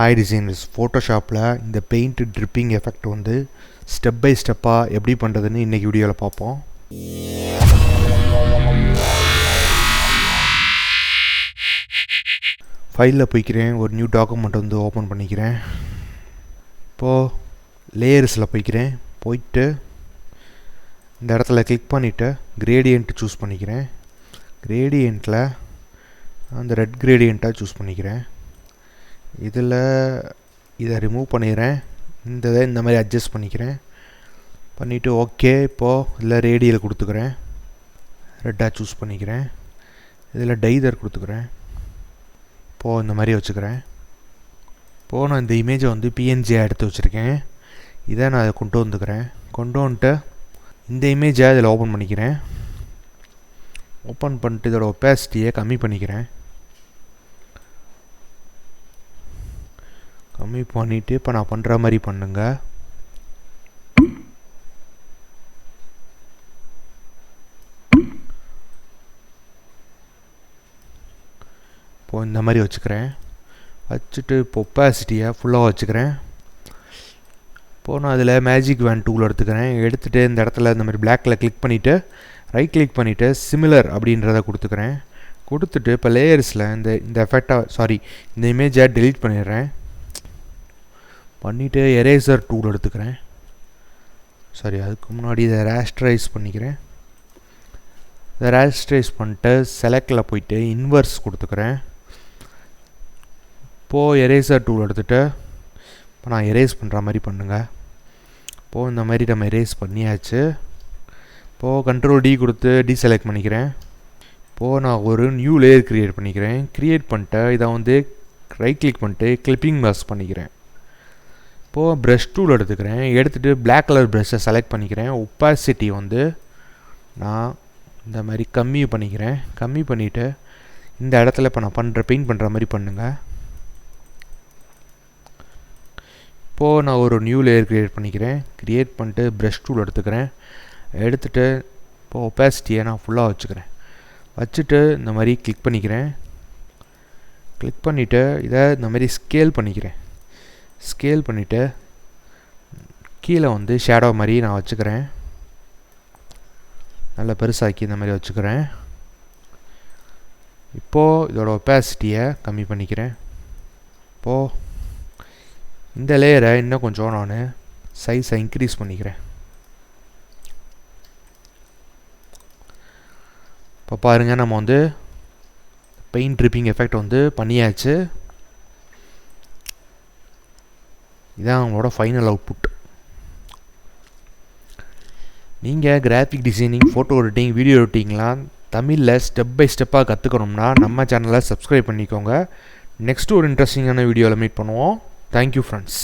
Hi designers ஃபோட்டோஷாப்பில் இந்த paint dripping effect வந்து ஸ்டெப் பை ஸ்டெப்பாக எப்படி பண்ணுறதுன்னு இன்றைக்கி வீடியோவில் பார்ப்போம். ஃபைலில் போய்க்கிறேன். ஒரு நியூ டாக்குமெண்ட் வந்து ஓப்பன் பண்ணிக்கிறேன். இப்போது லேயர்ஸில் போய்க்கிறேன். போயிட்டு இந்த இடத்துல கிளிக் பண்ணிவிட்டு கிரேடியன்ட் சூஸ் பண்ணிக்கிறேன். கிரேடியண்ட்டில் அந்த ரெட் கிரேடியண்ட்டாக சூஸ் பண்ணிக்கிறேன். இதில் இதை ரிமூவ் பண்ணிடுறேன். இந்த இதை இந்த மாதிரி அட்ஜஸ்ட் பண்ணிக்கிறேன். பண்ணிவிட்டு ஓகே இப்போது இதில் ரேடியல் கொடுத்துக்கிறேன். ரெட்டாக சூஸ் பண்ணிக்கிறேன். இதில் டைதர் கொடுத்துக்கிறேன். இப்போது இந்த மாதிரி வச்சுக்கிறேன். இப்போது நான் இந்த இமேஜை வந்து பிஎன்ஜியாக எடுத்து வச்சுருக்கேன். இதை நான் அதை கொண்டு வந்துக்கிறேன். கொண்டு வந்துட்டு இந்த இமேஜை இதில் ஓப்பன் பண்ணிக்கிறேன். ஓப்பன் பண்ணிட்டு இதோட ஒப்பாசிட்டியை கம்மி பண்ணிக்கிறேன். கம்மி பண்ணிவிட்டு இப்போ நான் பண்ணுற மாதிரி பண்ணுங்க. இப்போது இந்த மாதிரி வச்சுக்கிறேன். வச்சுட்டு இப்போ ஒப்பாசிட்டியை ஃபுல்லாக வச்சுக்கிறேன். இப்போது நான் அதில் மேஜிக் வேன் டூல் எடுத்துக்கிறேன். எடுத்துகிட்டு இந்த இடத்துல இந்த மாதிரி பிளாக்கில் கிளிக் பண்ணிவிட்டு ரைட் கிளிக் பண்ணிவிட்டு சிமிலர் அப்படின்றத கொடுத்துக்கிறேன். கொடுத்துட்டு இப்போ லேயர்ஸில் இந்த இந்த எஃபெக்டாக சாரி இந்த இமேஜை டெலீட் பண்ணிடுறேன். பண்ணிவிட்டு எரேசர் டூல் எடுத்துக்கிறேன். சாரி அதுக்கு முன்னாடி இதை ரேஸ்டரைஸ் பண்ணிக்கிறேன். இதை ரேஸ்டரைஸ் பண்ணிட்டு செலக்டில் போயிட்டு இன்வர்ஸ் கொடுத்துக்கிறேன். இப்போது எரேசர் டூல் எடுத்துகிட்டு இப்போ நான் எரேஸ் பண்ணுற மாதிரி பண்ணுங்கள் இப்போது இந்த மாதிரி நம்ம எரேஸ் பண்ணியாச்சு. இப்போது கண்ட்ரோல் டி கொடுத்து டி செலக்ட் பண்ணிக்கிறேன். இப்போது நான் ஒரு நியூ லேயர் க்ரியேட் பண்ணிக்கிறேன். க்ரியேட் பண்ணிட்டு இதை வந்து ரைட் கிளிக் பண்ணிட்டு கிளிப்பிங் மாஸ் பண்ணிக்கிறேன். இப்போது ப்ரஷ் டூல் எடுத்துக்கிறேன். எடுத்துகிட்டு பிளாக் கலர் ப்ரஷ்ஷை செலக்ட் பண்ணிக்கிறேன். ஒப்பாசிட்டி வந்து நான் இந்த மாதிரி கம்மி பண்ணிக்கிறேன். கம்மி பண்ணிவிட்டு இந்த இடத்துல இப்போ நான் பண்ணுற பெயிண்ட் பண்ணுற மாதிரி பண்ணுங்கள் இப்போது நான் ஒரு நியூ லேயர் க்ரியேட் பண்ணிக்கிறேன். க்ரியேட் பண்ணிட்டு ப்ரஷ் டூல் எடுத்துக்கிறேன். எடுத்துகிட்டு இப்போது ஒப்பாசிட்டியை நான் ஃபுல்லாக வச்சுக்கிறேன். வச்சுட்டு இந்த மாதிரி கிளிக் பண்ணிக்கிறேன். கிளிக் பண்ணிவிட்டு இதை இந்த மாதிரி ஸ்கேல் பண்ணிக்கிறேன். ஸ்கேல் பண்ணிவிட்டு கீழே வந்து ஷேடோ மாதிரி நான் வச்சுக்கிறேன். நல்லா பெருசாக்கி இந்த மாதிரி வச்சுக்கிறேன். இப்போது இதோட ஒப்பாசிட்டியை கம்மி பண்ணிக்கிறேன். இப்போது இந்த லேயரை இன்னும் கொஞ்சம் நான் சைஸை இன்க்ரீஸ் பண்ணிக்கிறேன். இப்போ பாருங்கள் நம்ம வந்து பெயிண்ட் ட்ரிப்பிங் எஃபெக்ட் வந்து பண்ணியாச்சு. இதான் அவங்களோட ஃபைனல் அவுட்புட் நீங்கள் graphic designing photo editing video எடிட்டிங்லாம் தமிழில் ஸ்டெப் பை ஸ்டெப்பாக கற்றுக்கணும்னா நம்ம சேனலை சப்ஸ்கிரைப் பண்ணிக்கோங்க. நெக்ஸ்ட்டு ஒரு இன்ட்ரெஸ்டிங்கான வீடியோவில் மீட் பண்ணுவோம். Thank you friends